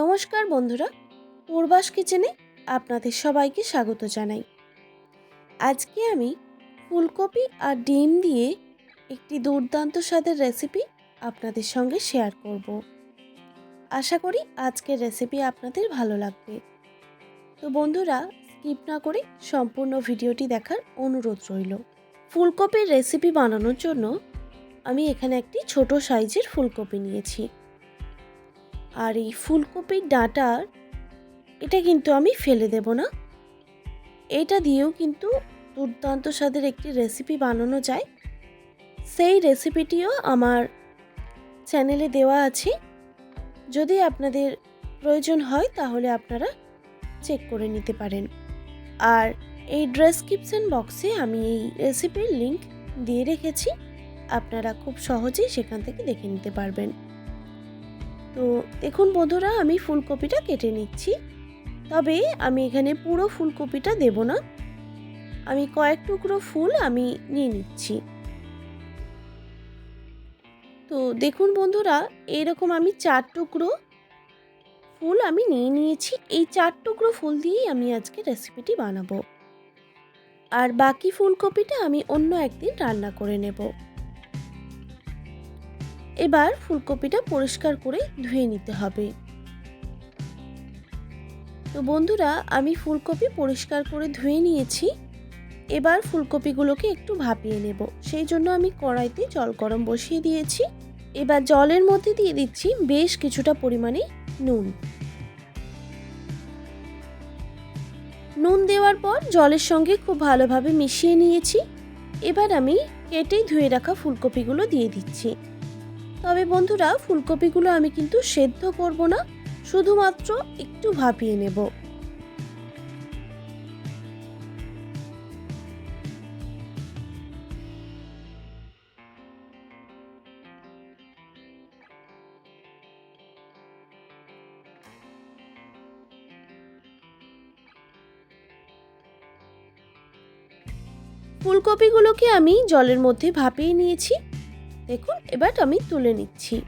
নমস্কার বন্ধুরা, পূর্বাস কিচেনে আপনাদের সবাইকে স্বাগত জানাই। আজকে আমি ফুলকপি আর ডিম দিয়ে একটি দুর্দান্ত স্বাদের রেসিপি আপনাদের সঙ্গে শেয়ার করব। আশা করি আজকের রেসিপি আপনাদের ভালো লাগবে। তো বন্ধুরা, স্কিপ না করে সম্পূর্ণ ভিডিওটি দেখার অনুরোধ রইল। ফুলকপির রেসিপি বানানোর জন্য আমি এখানে একটি ছোট সাইজের ফুলকপি নিয়েছি। আর এই ফুলকপির ডাঁটার, এটা কিন্তু আমি ফেলে দেব না। এটা দিয়েও কিন্তু দুর্দান্ত স্বাদের একটি রেসিপি বানানো যায়। সেই রেসিপিটিও আমার চ্যানেলে দেওয়া আছে। যদি আপনাদের প্রয়োজন হয় তাহলে আপনারা চেক করে নিতে পারেন। আর এই ডেসক্রিপশন বক্সে আমি এই রেসিপির লিংক দিয়ে রেখেছি। আপনারা খুব সহজেই সেখান থেকে দেখে নিতে পারবেন। তো দেখুন বন্ধুরা, আমি ফুলকপিটা কেটে নিচ্ছি। তবে আমি এখানে পুরো ফুলকপিটা দেব না। আমি কয়েক টুকরো ফুল আমি নিয়ে নিচ্ছি। তো দেখুন বন্ধুরা এইরকম আমি চার টুকরো ফুল আমি নিয়ে নিয়েছি। এই চার টুকরো ফুল দিয়েই আমি আজকে রেসিপিটি বানাবো। আর বাকি ফুলকপিটা আমি অন্য একদিন রান্না করে নেব। এবার ফুলকপিটা পরিষ্কার করে ধুয়ে নিতে হবে। তো বন্ধুরা, আমি ফুলকপি পরিষ্কার করে ধুয়ে নিয়েছি। এবার ফুলকপিগুলোকে একটু ভাপিয়ে নেব। সেই জন্য আমি কড়াইতে জল গরম বসিয়ে দিয়েছি। এবার জলের মধ্যে দিয়ে দিচ্ছি বেশ কিছুটা পরিমাণে নুন। নুন দেওয়ার পর জলের সঙ্গে খুব ভালোভাবে মিশিয়ে নিয়েছি। এবার আমি কেটে ধুয়ে রাখা ফুলকপিগুলো দিয়ে দিচ্ছি। তবে বন্ধুরা, ফুলকপিগুলো আমি কিন্তু সেদ্ধ করব না, শুধুমাত্র একটু ভাপিয়ে নেব। ফুলকপিগুলোকে আমি জলের মধ্যে ভাপিয়ে নিয়েছি। দেখুন, এবার আমি তুলে নিচ্ছি।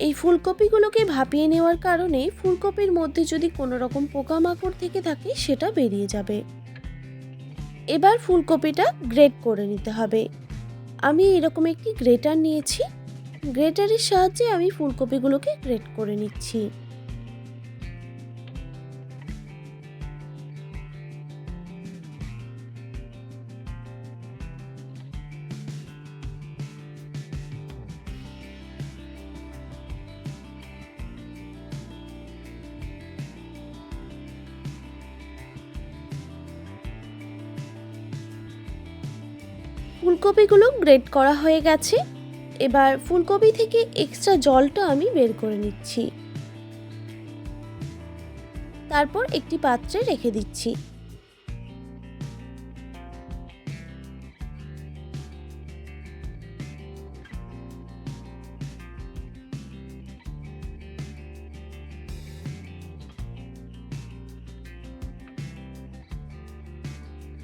এই ফুলকপিগুলোকে ভাপিয়ে নেওয়ার কারণে ফুলকপির মধ্যে যদি কোনো রকম পোকামাকড় থেকে থাকে, সেটা বেরিয়ে যাবে। এবার ফুলকপিটা গ্রেট করে নিতে হবে। আমি এরকম একটি গ্রেটার নিয়েছি। গ্রেটারের সাহায্যে আমি ফুলকপিগুলোকে গ্রেট করে নিচ্ছি। ফুলকপিগুলো গ্রেট করা হয়ে গেছে। এবার ফুলকপি থেকে এক্সট্রা জলটা আমি বের করে নিচ্ছি। তারপর একটি পাত্রে রেখে দিচ্ছি।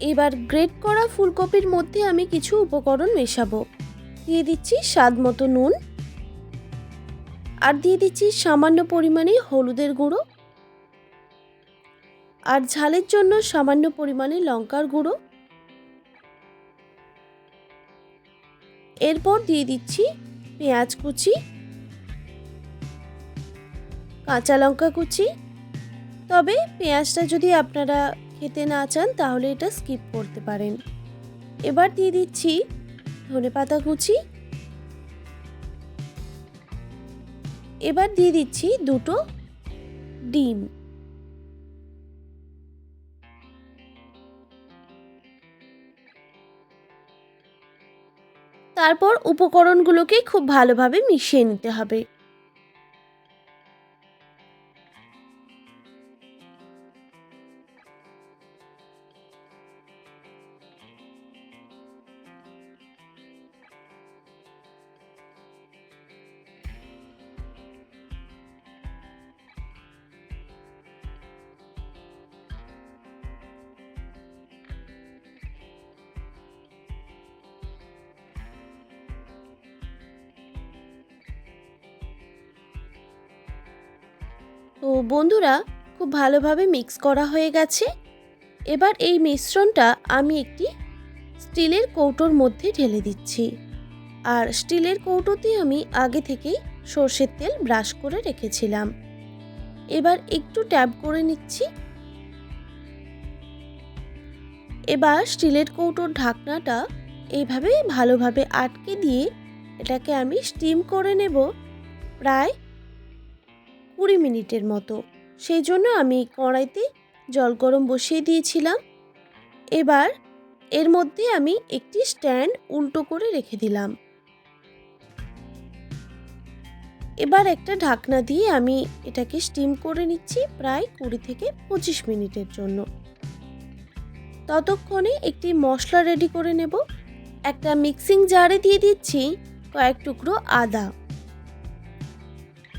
এবার গ্রেট করা ফুলকপির মধ্যে আমি কিছু উপকরণ মেশাবো। দিয়ে দিচ্ছি স্বাদ মতো নুন। আর দিয়ে দিচ্ছি সামান্য পরিমাণে হলুদের গুঁড়ো। আর ঝালের জন্য সামান্য পরিমাণে লঙ্কার গুঁড়ো। এরপর দিয়ে দিচ্ছি পেঁয়াজ কুচি। কাঁচা লঙ্কা কুচি। তবে পেঁয়াজটা যদি আপনারা খেতে না চান, তাহলে এটা স্কিপ করতে পারেন। এবার দিয়ে দিচ্ছি ধনে পাতা কুচি। এবার দিয়ে দিচ্ছি দুটো ডিম। তারপর উপকরণগুলোকে খুব ভালোভাবে মিশিয়ে নিতে হবে। তো বন্ধুরা, খুব ভালোভাবে মিক্স করা হয়ে গেছে। এবার এই মিশ্রণটা আমি একটি স্টিলের কৌটোর মধ্যে ঢেলে দিচ্ছি। আর স্টিলের কৌটোতে আমি আগে থেকেই সর্ষের তেল ব্রাশ করে রেখেছিলাম। এবার একটু ট্যাপ করে নিচ্ছি। এবার স্টিলের কৌটোর ঢাকনাটা এইভাবে ভালোভাবে আটকে দিয়ে এটাকে আমি স্টিম করে নেব। প্রায় কুড়ি মিনিটের মতো। সেই জন্য আমি কড়াইতে জল গরম বসিয়ে দিয়েছিলাম। এবার এর মধ্যে আমি একটি স্ট্যান্ড উল্টো করে রেখে দিলাম। এবার একটা ঢাকনা দিয়ে আমি এটাকে স্টিম করে নিচ্ছি প্রায় কুড়ি থেকে পঁচিশ মিনিটের জন্য। ততক্ষণে একটি মশলা রেডি করে নেব। একটা মিক্সিং জারে দিয়ে দিচ্ছি কয়েক টুকরো আদা।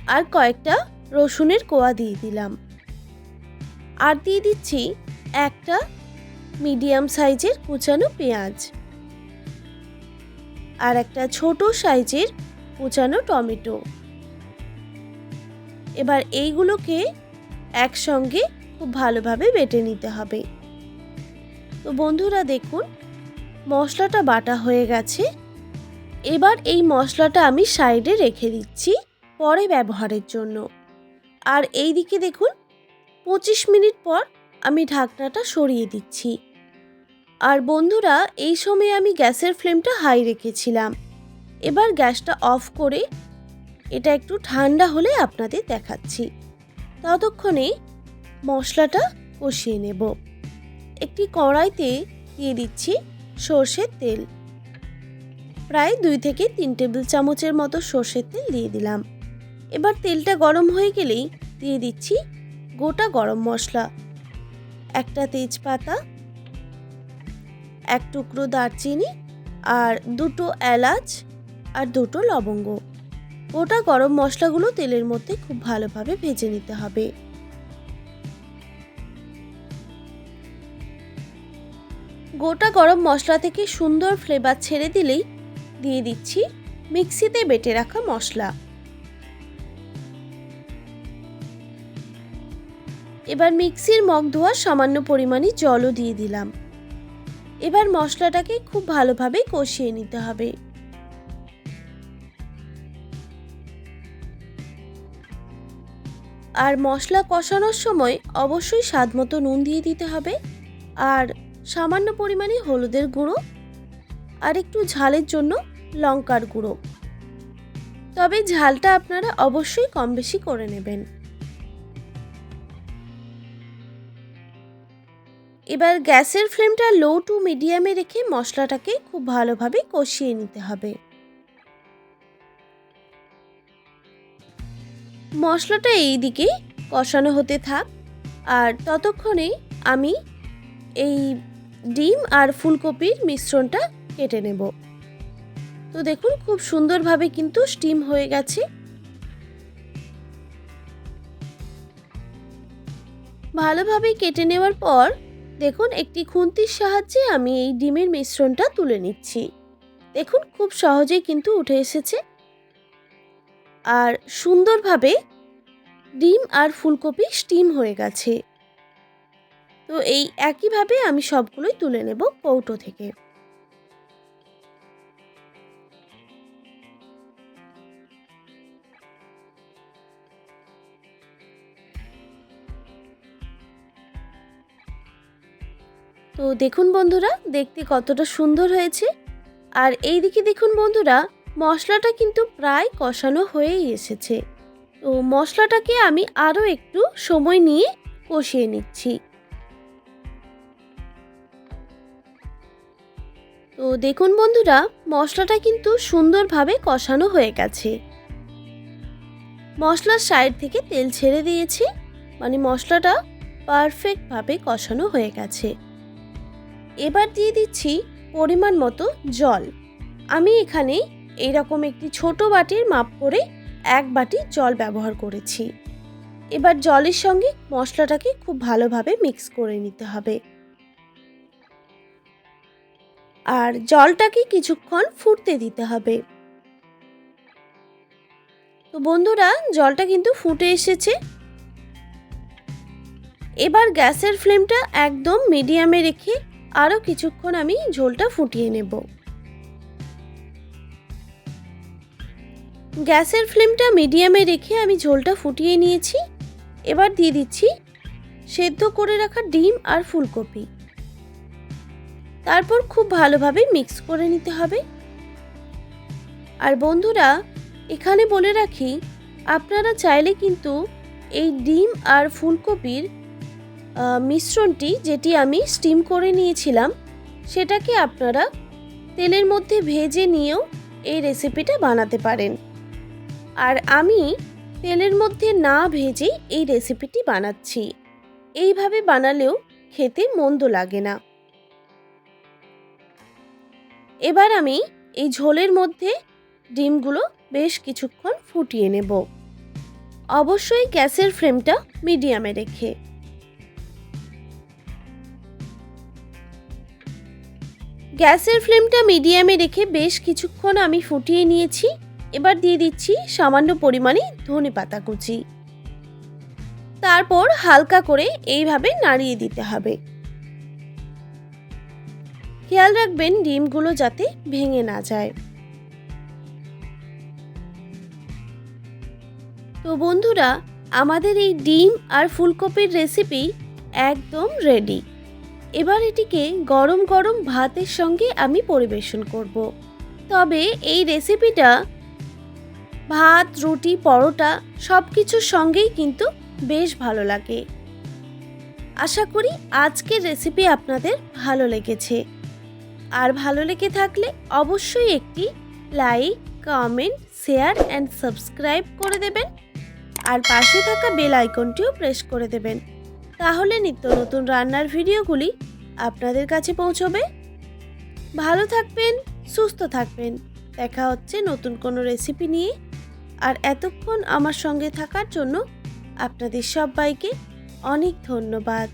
আর কয়েকটা রসুনের কোয়া দিয়ে দিলাম। আর দিয়ে দিচ্ছি একটা মিডিয়াম সাইজের কুচানো পেঁয়াজ। আর একটা ছোট সাইজের কুচানো টমেটো। এবার এইগুলোকে একসঙ্গে খুব ভালোভাবে বেটে নিতে হবে। তো বন্ধুরা দেখুন, মশলাটা বাটা হয়ে গেছে। এবার এই মশলাটা আমি সাইডে রেখে দিচ্ছি পরে ব্যবহারের জন্য। আর এই দিকে দেখুন, পঁচিশ মিনিট পর আমি ঢাকনাটা সরিয়ে দিচ্ছি। আর বন্ধুরা, এই সময় আমি গ্যাসের ফ্লেমটা হাই রেখেছিলাম। এবার গ্যাসটা অফ করে এটা একটু ঠান্ডা হলে আপনাদের দেখাচ্ছি। ততক্ষণে মশলাটা কষিয়ে নেব। একটি কড়াইতে দিয়ে দিচ্ছি সর্ষের তেল। প্রায় দুই থেকে তিন টেবিল চামচের মতো সর্ষের তেল দিয়ে দিলাম। এবার তেলটা গরম হয়ে গেলেই দিয়ে দিচ্ছি গোটা গরম মশলা। একটা তেজপাতা, এক টুকরো দারচিনি আর দুটো এলাচ আর দুটো লবঙ্গ। গোটা গরম মশলাগুলো তেলের মধ্যে খুব ভালোভাবে ভেজে নিতে হবে। গোটা গরম মশলা থেকে সুন্দর ফ্লেভার ছেড়ে দিলেই দিয়ে দিচ্ছি মিক্সিতে বেটে রাখা মশলা। এবার মিক্সির মগ ধোয়ার সামান্য পরিমাণে জলও দিয়ে দিলাম। এবার মশলাটাকে খুব ভালোভাবে কষিয়ে নিতে হবে। আর মশলা কষানোর সময় অবশ্যই স্বাদ মতো নুন দিয়ে দিতে হবে। আর সামান্য পরিমাণে হলুদের গুঁড়ো আর একটু ঝালের জন্য লঙ্কার গুঁড়ো। তবে ঝালটা আপনারা অবশ্যই কম বেশি করে নেবেন। এবার গ্যাসের ফ্লেমটা লো টু মিডিয়ামে রেখে মশলাটাকে খুব ভালোভাবে কষিয়ে নিতে হবে। মশলাটা এই দিকে কষানো হতে থাক আর ততক্ষণে আমি এই ডিম আর ফুলকপির মিশ্রণটা কেটে নেব। তো দেখুন খুব সুন্দরভাবে কিন্তু স্টিম হয়ে গেছে। ভালোভাবে কেটে নেওয়ার পর দেখুন, একটি খুন্তির সাহায্যে আমি এই ডিমের মিশ্রণটা তুলে নিচ্ছি। দেখুন, খুব সহজেই কিন্তু উঠে এসেছে। আর সুন্দরভাবে ডিম আর ফুলকপি স্টিম হয়ে গেছে। তো এই একইভাবে আমি সবগুলোই তুলে নেব কৌটো থেকে। তো দেখুন বন্ধুরা, দেখতে কতটা সুন্দর হয়েছে। আর এই দিকে দেখুন বন্ধুরা, মশলাটা কিন্তু প্রায় কষানো হয়েই এসেছে। তো মশলাটাকে আমি আরও একটু সময় নিয়ে কষিয়ে নিচ্ছি। তো দেখুন বন্ধুরা, মশলাটা কিন্তু সুন্দরভাবে কষানো হয়ে গেছে। মশলার সাইড থেকে তেল ছেড়ে দিয়েছি মানে মশলাটা পারফেক্টভাবে কষানো হয়ে গেছে। এবার দিয়ে দিচ্ছি পরিমাণ মতো জল। আমি এখানে এইরকম একটি ছোট বাটির মাপ করে এক বাটি জল ব্যবহার করেছি। এবার জলের সঙ্গে মশলাটাকে খুব ভালোভাবে মিক্স করে নিতে হবে। আর জলটাকে কিছুক্ষণ ফুটতে দিতে হবে। তো বন্ধুরা, জলটা কিন্তু ফুটে এসেছে। এবার গ্যাসের ফ্লেমটা একদম মিডিয়ামে রেখে আরও কিছুক্ষণ আমি ঝোলটা ফুটিয়ে নেব। গ্যাসের ফ্লেমটা মিডিয়ামে রেখে আমি ঝোলটা ফুটিয়ে নিয়েছি। এবার দিয়ে দিচ্ছি সেদ্ধ করে রাখা ডিম আর ফুলকপি। তারপর খুব ভালোভাবে মিক্স করে নিতে হবে। আর বন্ধুরা, এখানে বলে রাখি, আপনারা চাইলে কিন্তু এই ডিম আর ফুলকপির মিশ্রণটি যেটি আমি স্টিম করে নিয়েছিলাম, সেটাকে আপনারা তেলের মধ্যে ভেজে নিয়েও এই রেসিপিটা বানাতে পারেন। আর আমি তেলের মধ্যে না ভেজে এই রেসিপিটি বানাচ্ছি। এইভাবে বানালেও খেতে মন্দ লাগে না। এবার আমি এই ঝোলের মধ্যে ডিমগুলো বেশ কিছুক্ষণ ফুটিয়ে নেব। অবশ্যই গ্যাসের ফ্লেমটা মিডিয়ামে রেখে। গ্যাসের ফ্লেমটা মিডিয়ামে রেখে বেশ কিছুক্ষণ আমি ফুটিয়ে নিয়েছি। এবার দিয়ে দিচ্ছি সামান্য পরিমাণে ধনে পাতা কুচি। তারপর হালকা করে এইভাবে নাড়িয়ে দিতে হবে। খেয়াল রাখবেন ডিমগুলো যাতে ভেঙে না যায়। তো বন্ধুরা, আমাদের এই ডিম আর ফুলকপির রেসিপি একদম রেডি এবার এটিকে গরম গরম ভাতের সঙ্গে আমি পরিবেশন করব। তবে এই রেসিপিটা, ভাত, রুটি, পরোটা সব কিছুর সঙ্গেই কিন্তু বেশ ভালো লাগে। আশা করি আজকের রেসিপি আপনাদের ভালো লেগেছে। আর ভালো লেগে থাকলে অবশ্যই একটি like, comment, share and subscribe করে দেবেন। আর পাশে থাকা বেল আইকনটিও প্রেস করে দেবেন। তাহলে নিত্য নতুন রান্নার ভিডিওগুলি আপনাদের কাছে পৌঁছবে। ভালো থাকবেন, সুস্থ থাকবেন। দেখা হচ্ছে নতুন কোনো রেসিপি নিয়ে। আর এতক্ষণ আমার সঙ্গে থাকার জন্য আপনাদের সবাইকে অনেক ধন্যবাদ।